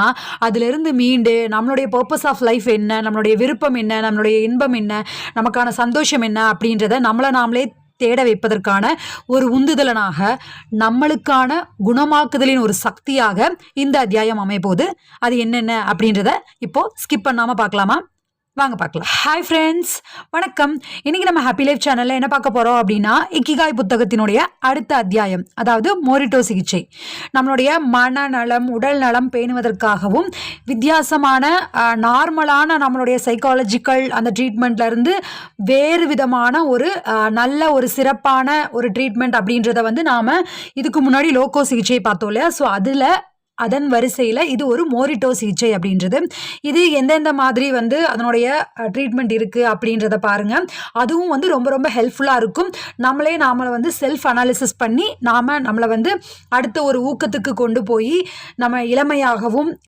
அப்படின்னா அதிலிருந்து மீண்டு நம்மளுடைய பர்பஸ் ஆஃப் லைஃப் என்ன நம்மளுடைய விருப்பம் என்ன நம்மளுடைய இன்பம் என்ன நமக்கான சந்தோஷம் என்ன அப்படின்றத நம்மளை நாமளே தேட வைப்பதற்கான ஒரு உந்துதலனாக நம்மளுக்கான குணமாக்குதலின் ஒரு சக்தியாக இந்த அத்தியாயம் அமைப்போது அது என்னென்ன அப்படின்றத இப்போ ஸ்கிப் பண்ணாமல் பார்க்கலாமா? வாங்க பார்க்கலாம். ஹாய் ஃப்ரெண்ட்ஸ் வணக்கம். இன்றைக்கி நம்ம ஹாப்பி லைஃப் சேனலில் என்ன பார்க்க போகிறோம் அப்படின்னா இக்கிகாய் புத்தகத்தினுடைய அடுத்த அத்தியாயம் அதாவது மோரிட்டோ சிகிச்சை. நம்மளுடைய மனநலம் உடல் நலம் பேணுவதற்காகவும் வித்தியாசமான நார்மலான நம்மளுடைய சைக்காலஜிக்கல் அந்த ட்ரீட்மெண்ட்லேருந்து வேறு விதமான ஒரு நல்ல ஒரு சிறப்பான ஒரு ட்ரீட்மெண்ட் அப்படின்றத வந்து நாம் இதுக்கு முன்னாடி லோக்கோ சிகிச்சை பார்த்தோம் இல்லையா? ஸோ அதில் அதன் வரிசையில் இது ஒரு மோரிட்டோ சிகிச்சை அப்படின்றது. இது எந்தெந்த மாதிரி வந்து அதனுடைய ட்ரீட்மெண்ட் இருக்குது அப்படின்றத பாருங்கள் அதுவும் வந்து ரொம்ப ரொம்ப ஹெல்ப்ஃபுல்லாக இருக்கும். நம்மளே நாமளை வந்து செல்ஃப் அனாலிசிஸ் பண்ணி நாம் நம்மளை வந்து அடுத்த ஒரு ஊக்கத்துக்கு கொண்டு போய் நம்ம இளமையாகவும்